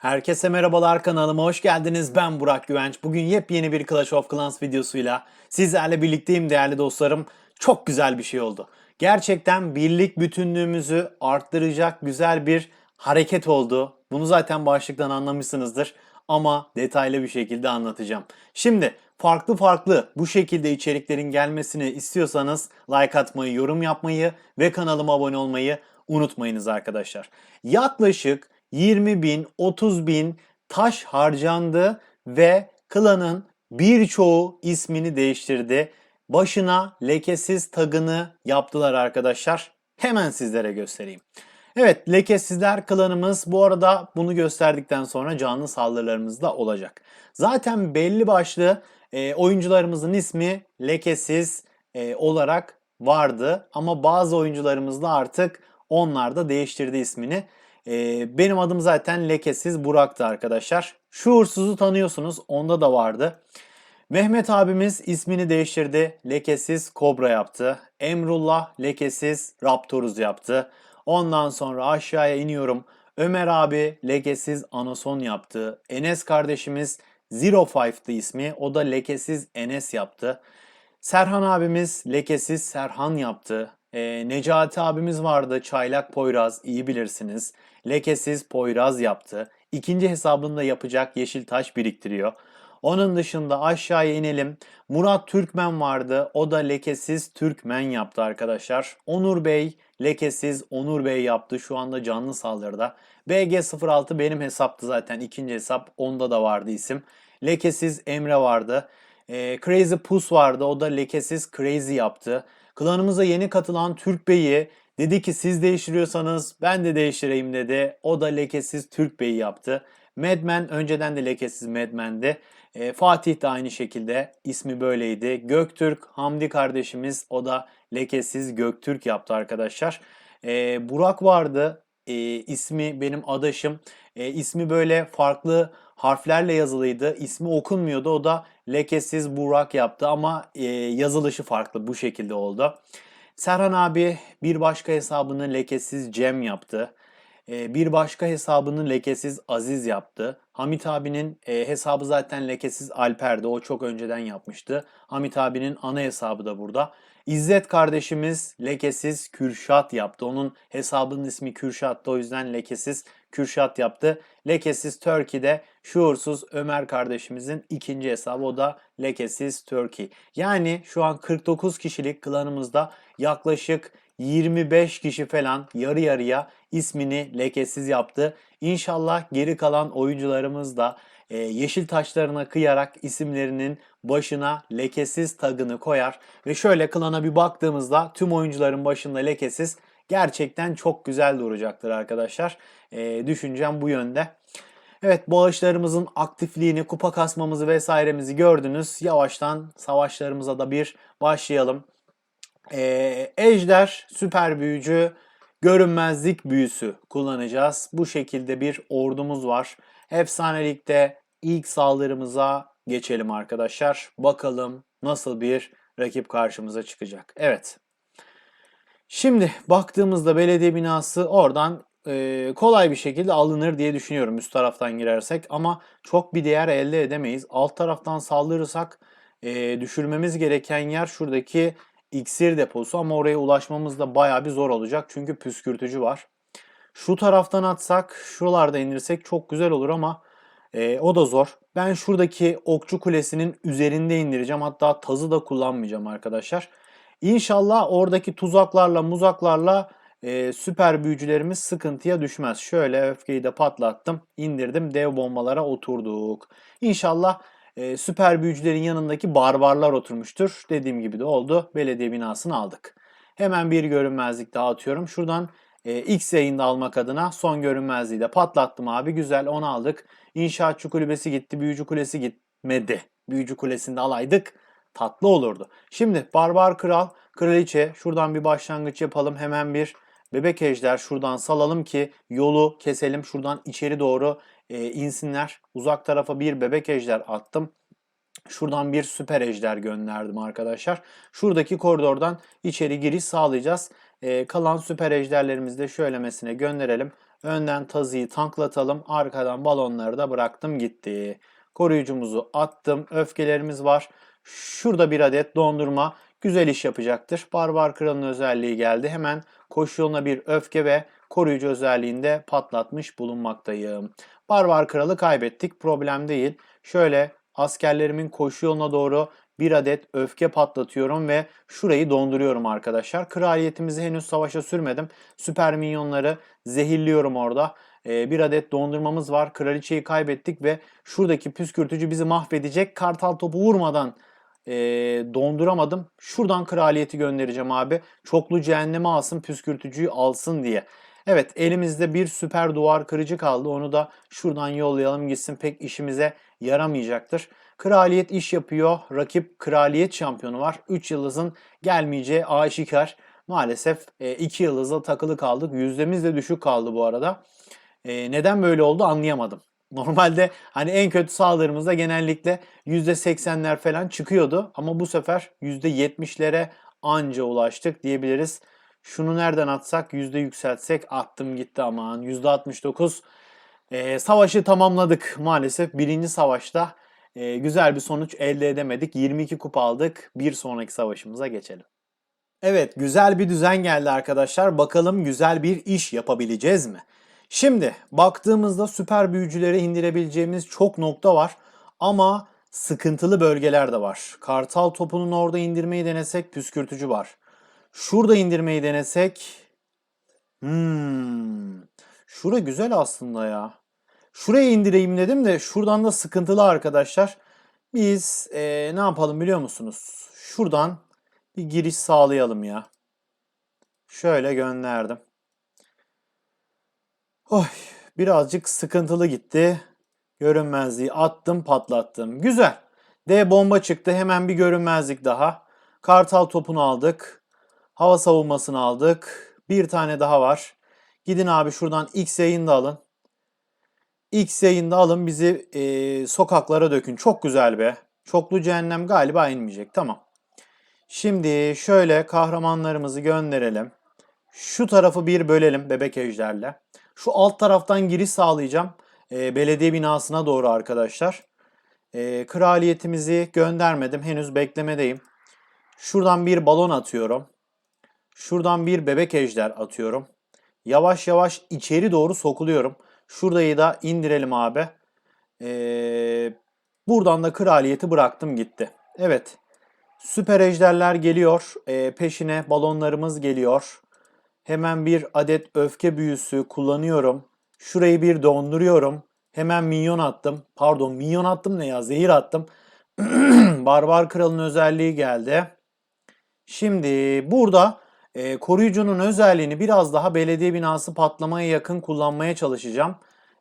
Herkese merhabalar kanalıma hoş geldiniz. Ben Burak Güvenç. Bugün yepyeni bir Clash of Clans videosuyla sizlerle birlikteyim değerli dostlarım. Çok güzel bir şey oldu. Gerçekten birlik bütünlüğümüzü arttıracak güzel bir hareket oldu. Bunu zaten başlıktan anlamışsınızdır ama detaylı bir şekilde anlatacağım. Şimdi farklı farklı bu şekilde içeriklerin gelmesini istiyorsanız like atmayı, yorum yapmayı ve kanalıma abone olmayı unutmayınız arkadaşlar. Yaklaşık 20 bin, 30 bin taş harcandı ve klanın birçoğu ismini değiştirdi. Başına lekesiz tagını yaptılar arkadaşlar. Hemen sizlere göstereyim. Evet lekesizler klanımız bu arada bunu gösterdikten sonra canlı saldırılarımız da olacak. Zaten belli başlı e, oyuncularımızın ismi lekesiz e, olarak vardı ama bazı oyuncularımız da artık onlar da değiştirdi ismini. E, benim adım zaten lekesiz Burak'tı arkadaşlar. Şuursuz'u tanıyorsunuz onda da vardı. Mehmet abimiz ismini değiştirdi. Lekesiz Kobra yaptı. Emrullah lekesiz Raptoruz yaptı. Ondan sonra aşağıya iniyorum. Ömer abi lekesiz Anason yaptı. Enes kardeşimiz Zero Five'dı ismi. O da lekesiz Enes yaptı. Serhan abimiz lekesiz Serhan yaptı. Ee, Necati abimiz vardı. Çaylak Poyraz iyi bilirsiniz. Lekesiz Poyraz yaptı. İkinci hesabını da yapacak yeşil taş biriktiriyor. Onun dışında aşağıya inelim. Murat Türkmen vardı. O da lekesiz Türkmen yaptı arkadaşlar. Onur Bey lekesiz Onur Bey yaptı. Şu anda canlı saldırıda. BG06 benim hesaptı zaten. ikinci hesap. Onda da vardı isim. Lekesiz Emre vardı. Ee, Crazy Pus vardı. O da lekesiz Crazy yaptı. Klanımıza yeni katılan Türk Bey'i dedi ki siz değiştiriyorsanız ben de değiştireyim dedi. O da lekesiz Türk Bey'i yaptı. Madman önceden de lekesiz Madman'di. E, Fatih de aynı şekilde ismi böyleydi. Göktürk Hamdi kardeşimiz o da lekesiz Göktürk yaptı arkadaşlar. E, Burak vardı. E, ismi benim adaşım. E, ismi böyle farklı harflerle yazılıydı. İsmi okunmuyordu. O da lekesiz Burak yaptı ama e, yazılışı farklı bu şekilde oldu. Serhan abi bir başka hesabını lekesiz Cem yaptı. E, bir başka hesabını lekesiz Aziz yaptı. Hamit abinin e, hesabı zaten lekesiz Alper'di. O çok önceden yapmıştı. Hamit abinin ana hesabı da burada. İzzet kardeşimiz lekesiz Kürşat yaptı. Onun hesabının ismi Kürşat'tı. O yüzden lekesiz Kürşat yaptı. Lekesiz Turkey'de şuursuz Ömer kardeşimizin ikinci hesabı. O da lekesiz Turkey. Yani şu an 49 kişilik klanımızda yaklaşık 25 kişi falan yarı yarıya ismini lekesiz yaptı. İnşallah geri kalan oyuncularımız da e, yeşil taşlarına kıyarak isimlerinin başına lekesiz tagını koyar. Ve şöyle klana bir baktığımızda tüm oyuncuların başında lekesiz gerçekten çok güzel duracaktır arkadaşlar. E, düşüncem bu yönde. Evet bağışlarımızın aktifliğini, kupa kasmamızı vesairemizi gördünüz. Yavaştan savaşlarımıza da bir başlayalım. Ee, Ejder süper büyücü görünmezlik büyüsü kullanacağız. Bu şekilde bir ordumuz var. Efsanelikte ilk saldırımıza geçelim arkadaşlar. Bakalım nasıl bir rakip karşımıza çıkacak. Evet. Şimdi baktığımızda belediye binası oradan e, kolay bir şekilde alınır diye düşünüyorum üst taraftan girersek. Ama çok bir değer elde edemeyiz. Alt taraftan saldırırsak e, düşürmemiz gereken yer şuradaki iksir deposu ama oraya ulaşmamız da baya bir zor olacak. Çünkü püskürtücü var. Şu taraftan atsak, şuralarda indirsek çok güzel olur ama e, o da zor. Ben şuradaki okçu kulesinin üzerinde indireceğim. Hatta tazı da kullanmayacağım arkadaşlar. İnşallah oradaki tuzaklarla muzaklarla e, süper büyücülerimiz sıkıntıya düşmez. Şöyle öfkeyi de patlattım. indirdim. Dev bombalara oturduk. İnşallah e, süper büyücülerin yanındaki barbarlar oturmuştur. Dediğim gibi de oldu. Belediye binasını aldık. Hemen bir görünmezlik daha atıyorum. Şuradan e, X yayında almak adına son görünmezliği de patlattım abi. Güzel onu aldık. İnşaatçı kulübesi gitti. Büyücü kulesi gitmedi. Büyücü kulesinde alaydık. Tatlı olurdu. Şimdi barbar kral, kraliçe şuradan bir başlangıç yapalım. Hemen bir bebek ejder şuradan salalım ki yolu keselim. Şuradan içeri doğru e, insinler. Uzak tarafa bir bebek ejder attım. Şuradan bir süper ejder gönderdim arkadaşlar. Şuradaki koridordan içeri giriş sağlayacağız. E, kalan süper ejderlerimizi de şöylemesine gönderelim. Önden tazıyı tanklatalım. Arkadan balonları da bıraktım gitti. Koruyucumuzu attım. Öfkelerimiz var. Şurada bir adet dondurma güzel iş yapacaktır. Barbar Kral'ın özelliği geldi. Hemen koşu yoluna bir öfke ve koruyucu özelliğinde patlatmış bulunmaktayım. Barbar Kral'ı kaybettik. Problem değil. Şöyle askerlerimin koşu yoluna doğru bir adet öfke patlatıyorum ve şurayı donduruyorum arkadaşlar. Kraliyetimizi henüz savaşa sürmedim. Süper minyonları zehirliyorum orada. Ee, bir adet dondurmamız var. Kraliçeyi kaybettik ve şuradaki püskürtücü bizi mahvedecek. Kartal topu vurmadan e, donduramadım. Şuradan kraliyeti göndereceğim abi. Çoklu cehenneme alsın püskürtücüyü alsın diye. Evet elimizde bir süper duvar kırıcı kaldı. Onu da şuradan yollayalım gitsin. Pek işimize yaramayacaktır. Kraliyet iş yapıyor. Rakip kraliyet şampiyonu var. 3 yıldızın gelmeyeceği aşikar. Maalesef 2 e, yıldızla takılı kaldık. Yüzdemiz de düşük kaldı bu arada. E, neden böyle oldu anlayamadım. Normalde hani en kötü saldırımızda genellikle %80'ler falan çıkıyordu. Ama bu sefer %70'lere anca ulaştık diyebiliriz. Şunu nereden atsak yüzde yükseltsek attım gitti aman %69. E, savaşı tamamladık maalesef. Birinci savaşta e, güzel bir sonuç elde edemedik. 22 kupa aldık. Bir sonraki savaşımıza geçelim. Evet güzel bir düzen geldi arkadaşlar. Bakalım güzel bir iş yapabileceğiz mi? Şimdi baktığımızda süper büyücüleri indirebileceğimiz çok nokta var. Ama sıkıntılı bölgeler de var. Kartal topunun orada indirmeyi denesek püskürtücü var. Şurada indirmeyi denesek. Hmm. Şura güzel aslında ya. Şuraya indireyim dedim de şuradan da sıkıntılı arkadaşlar. Biz ee, ne yapalım biliyor musunuz? Şuradan bir giriş sağlayalım ya. Şöyle gönderdim. Oy, birazcık sıkıntılı gitti. Görünmezliği attım patlattım. Güzel. D bomba çıktı. Hemen bir görünmezlik daha. Kartal topunu aldık. Hava savunmasını aldık. Bir tane daha var. Gidin abi şuradan X yayında alın. X yayında alın bizi e, sokaklara dökün. Çok güzel be. Çoklu cehennem galiba inmeyecek. Tamam. Şimdi şöyle kahramanlarımızı gönderelim. Şu tarafı bir bölelim bebek ejderle. Şu alt taraftan giriş sağlayacağım. E, belediye binasına doğru arkadaşlar. E, kraliyetimizi göndermedim. Henüz beklemedeyim. Şuradan bir balon atıyorum. Şuradan bir bebek ejder atıyorum. Yavaş yavaş içeri doğru sokuluyorum. Şurayı da indirelim abi. Ee, buradan da kraliyeti bıraktım gitti. Evet. Süper ejderler geliyor. Ee, peşine balonlarımız geliyor. Hemen bir adet öfke büyüsü kullanıyorum. Şurayı bir donduruyorum. Hemen minyon attım. Pardon minyon attım ne ya zehir attım. Barbar kralın özelliği geldi. Şimdi burada e, koruyucunun özelliğini biraz daha belediye binası patlamaya yakın kullanmaya çalışacağım.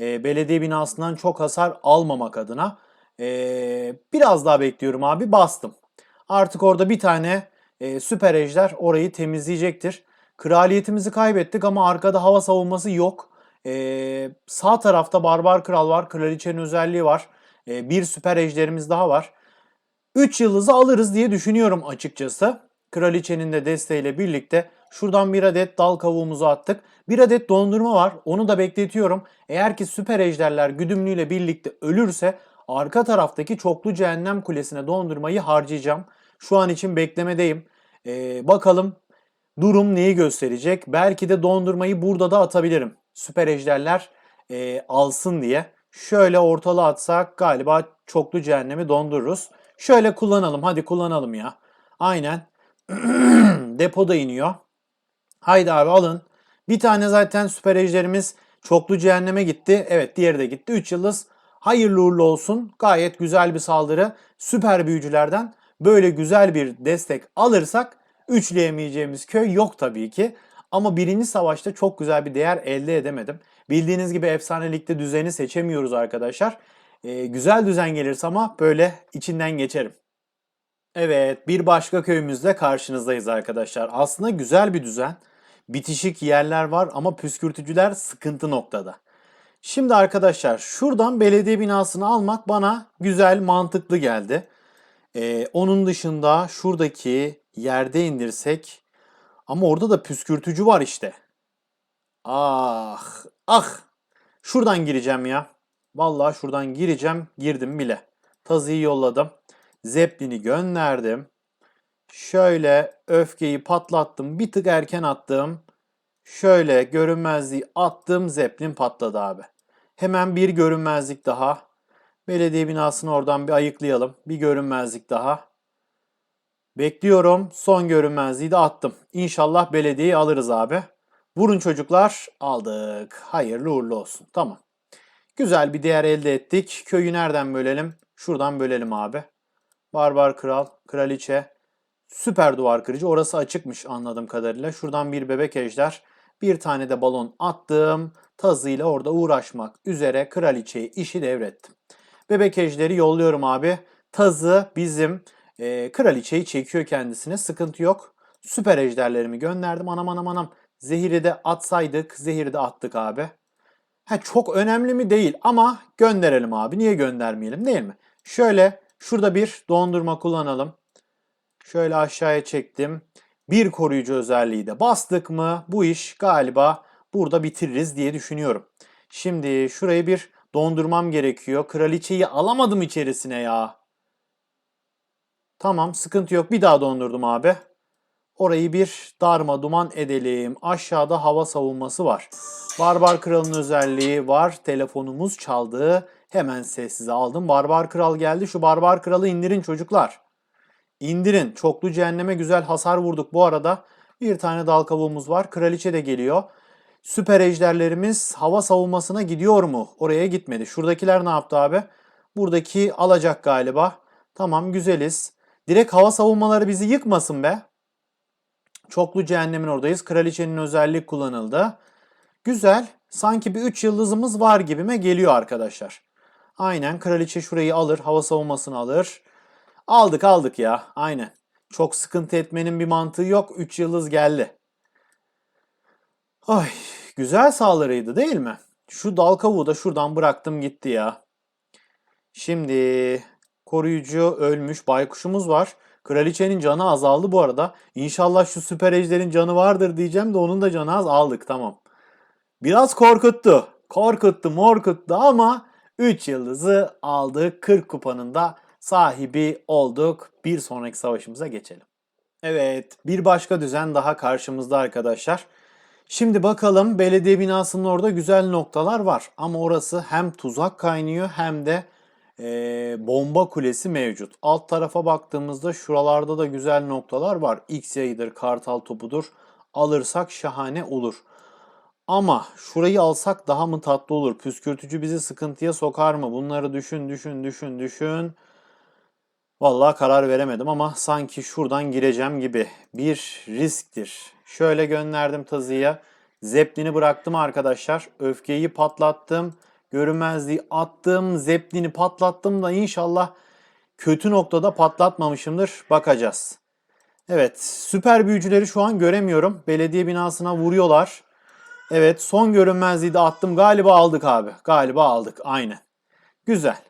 E, belediye binasından çok hasar almamak adına. E, biraz daha bekliyorum abi bastım. Artık orada bir tane e, süper ejder orayı temizleyecektir. Kraliyetimizi kaybettik ama arkada hava savunması yok. E, sağ tarafta barbar kral var. Kraliçenin özelliği var. E, bir süper ejderimiz daha var. 3 yıldızı alırız diye düşünüyorum açıkçası. Kraliçenin de desteğiyle birlikte şuradan bir adet dal kavuğumuzu attık. Bir adet dondurma var. Onu da bekletiyorum. Eğer ki süper ejderler güdümlüyle birlikte ölürse arka taraftaki çoklu cehennem kulesine dondurmayı harcayacağım. Şu an için beklemedeyim. Ee, bakalım durum neyi gösterecek. Belki de dondurmayı burada da atabilirim. Süper ejderler e, alsın diye. Şöyle ortalığa atsak galiba çoklu cehennemi dondururuz. Şöyle kullanalım. Hadi kullanalım ya. Aynen. Depoda iniyor. Haydi abi alın. Bir tane zaten süper ejderimiz çoklu cehenneme gitti. Evet diğeri de gitti. 3 yıldız. Hayırlı uğurlu olsun. Gayet güzel bir saldırı. Süper büyücülerden böyle güzel bir destek alırsak üçleyemeyeceğimiz köy yok tabii ki. Ama birinci savaşta çok güzel bir değer elde edemedim. Bildiğiniz gibi efsanelikte düzeni seçemiyoruz arkadaşlar. Ee, güzel düzen gelirse ama böyle içinden geçerim. Evet, bir başka köyümüzde karşınızdayız arkadaşlar. Aslında güzel bir düzen. Bitişik yerler var ama püskürtücüler sıkıntı noktada. Şimdi arkadaşlar şuradan belediye binasını almak bana güzel, mantıklı geldi. Ee, onun dışında şuradaki yerde indirsek ama orada da püskürtücü var işte. Ah, ah. Şuradan gireceğim ya. Vallahi şuradan gireceğim. Girdim bile. Tazıyı yolladım. Zeppelin'i gönderdim. Şöyle öfkeyi patlattım. Bir tık erken attım. Şöyle görünmezliği attım. Zeppelin patladı abi. Hemen bir görünmezlik daha. Belediye binasını oradan bir ayıklayalım. Bir görünmezlik daha. Bekliyorum. Son görünmezliği de attım. İnşallah belediyeyi alırız abi. Vurun çocuklar. Aldık. Hayırlı uğurlu olsun. Tamam. Güzel bir değer elde ettik. Köyü nereden bölelim? Şuradan bölelim abi. Barbar kral, kraliçe, süper duvar kırıcı. Orası açıkmış anladığım kadarıyla. Şuradan bir bebek ejder. Bir tane de balon attım. Tazıyla orada uğraşmak üzere kraliçeyi işi devrettim. Bebek ejderi yolluyorum abi. Tazı bizim e, kraliçeyi çekiyor kendisine. Sıkıntı yok. Süper ejderlerimi gönderdim. Anam anam anam. Zehiri de atsaydık. Zehiri de attık abi. Ha, çok önemli mi değil ama gönderelim abi. Niye göndermeyelim değil mi? Şöyle şurada bir dondurma kullanalım. Şöyle aşağıya çektim. Bir koruyucu özelliği de bastık mı bu iş galiba burada bitiririz diye düşünüyorum. Şimdi şurayı bir dondurmam gerekiyor. Kraliçeyi alamadım içerisine ya. Tamam sıkıntı yok. Bir daha dondurdum abi. Orayı bir darma duman edelim. Aşağıda hava savunması var. Barbar Kral'ın özelliği var. Telefonumuz çaldı. Hemen sessize aldım. Barbar Kral geldi. Şu Barbar Kral'ı indirin çocuklar. İndirin. Çoklu cehenneme güzel hasar vurduk bu arada. Bir tane dal kavuğumuz var. Kraliçe de geliyor. Süper ejderlerimiz hava savunmasına gidiyor mu? Oraya gitmedi. Şuradakiler ne yaptı abi? Buradaki alacak galiba. Tamam güzeliz. Direkt hava savunmaları bizi yıkmasın be. Çoklu cehennemin oradayız. Kraliçenin özelliği kullanıldı. Güzel. Sanki bir 3 yıldızımız var gibime geliyor arkadaşlar. Aynen kraliçe şurayı alır. Hava savunmasını alır. Aldık aldık ya. Aynen. Çok sıkıntı etmenin bir mantığı yok. 3 yıldız geldi. Ay güzel saldırıydı değil mi? Şu dal kavuğu da şuradan bıraktım gitti ya. Şimdi koruyucu ölmüş baykuşumuz var. Kraliçenin canı azaldı bu arada. İnşallah şu süper ejderin canı vardır diyeceğim de onun da canı az aldık tamam. Biraz korkuttu. Korkuttu morkuttu ama 3 yıldızı aldık. 40 kupanın da sahibi olduk. Bir sonraki savaşımıza geçelim. Evet bir başka düzen daha karşımızda arkadaşlar. Şimdi bakalım belediye binasının orada güzel noktalar var. Ama orası hem tuzak kaynıyor hem de e, bomba kulesi mevcut. Alt tarafa baktığımızda şuralarda da güzel noktalar var. X yayıdır, kartal topudur. Alırsak şahane olur. Ama şurayı alsak daha mı tatlı olur? Püskürtücü bizi sıkıntıya sokar mı? Bunları düşün, düşün, düşün, düşün. Vallahi karar veremedim ama sanki şuradan gireceğim gibi. Bir risktir. Şöyle gönderdim tazıya. Zeplin'i bıraktım arkadaşlar. Öfkeyi patlattım. Görünmezliği attım. Zeplin'i patlattım da inşallah kötü noktada patlatmamışımdır. Bakacağız. Evet süper büyücüleri şu an göremiyorum. Belediye binasına vuruyorlar. Evet son görünmezliği de attım. Galiba aldık abi. Galiba aldık. Aynen. Güzel.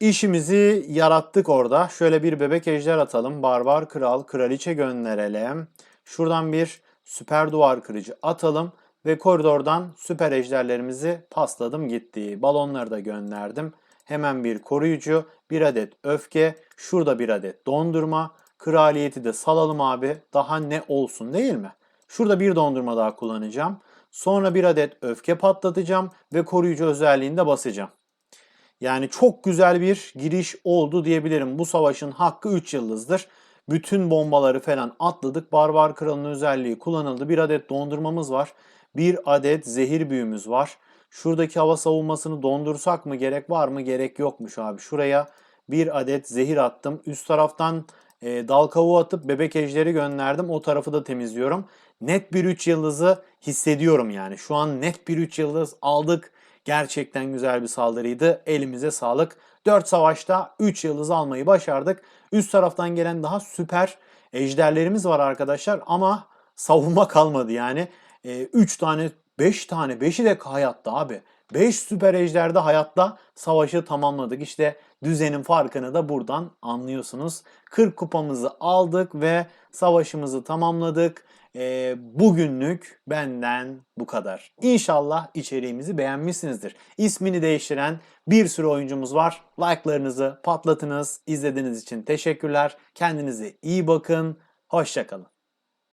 İşimizi yarattık orada. Şöyle bir bebek ejder atalım. Barbar kral, kraliçe gönderelim. Şuradan bir süper duvar kırıcı atalım. Ve koridordan süper ejderlerimizi pasladım gitti. Balonları da gönderdim. Hemen bir koruyucu, bir adet öfke, şurada bir adet dondurma. Kraliyeti de salalım abi. Daha ne olsun değil mi? Şurada bir dondurma daha kullanacağım. Sonra bir adet öfke patlatacağım ve koruyucu özelliğinde basacağım. Yani çok güzel bir giriş oldu diyebilirim. Bu savaşın hakkı 3 yıldızdır. Bütün bombaları falan atladık. Barbar Kral'ın özelliği kullanıldı. Bir adet dondurmamız var. Bir adet zehir büyümüz var. Şuradaki hava savunmasını dondursak mı gerek var mı gerek yokmuş abi. Şuraya bir adet zehir attım. Üst taraftan e, dal kavuğu atıp bebek ejderi gönderdim. O tarafı da temizliyorum. Net bir 3 yıldızı hissediyorum yani. Şu an net bir 3 yıldız aldık. Gerçekten güzel bir saldırıydı. Elimize sağlık. 4 savaşta 3 yıldız almayı başardık. Üst taraftan gelen daha süper ejderlerimiz var arkadaşlar ama savunma kalmadı yani. 3 tane 5 tane 5'i de hayatta abi. 5 süper ejderde hayatta savaşı tamamladık. İşte düzenin farkını da buradan anlıyorsunuz. 40 kupamızı aldık ve savaşımızı tamamladık. Ee, bugünlük benden bu kadar. İnşallah içeriğimizi beğenmişsinizdir. İsmini değiştiren bir sürü oyuncumuz var. Like'larınızı patlatınız. İzlediğiniz için teşekkürler. Kendinize iyi bakın. Hoşçakalın.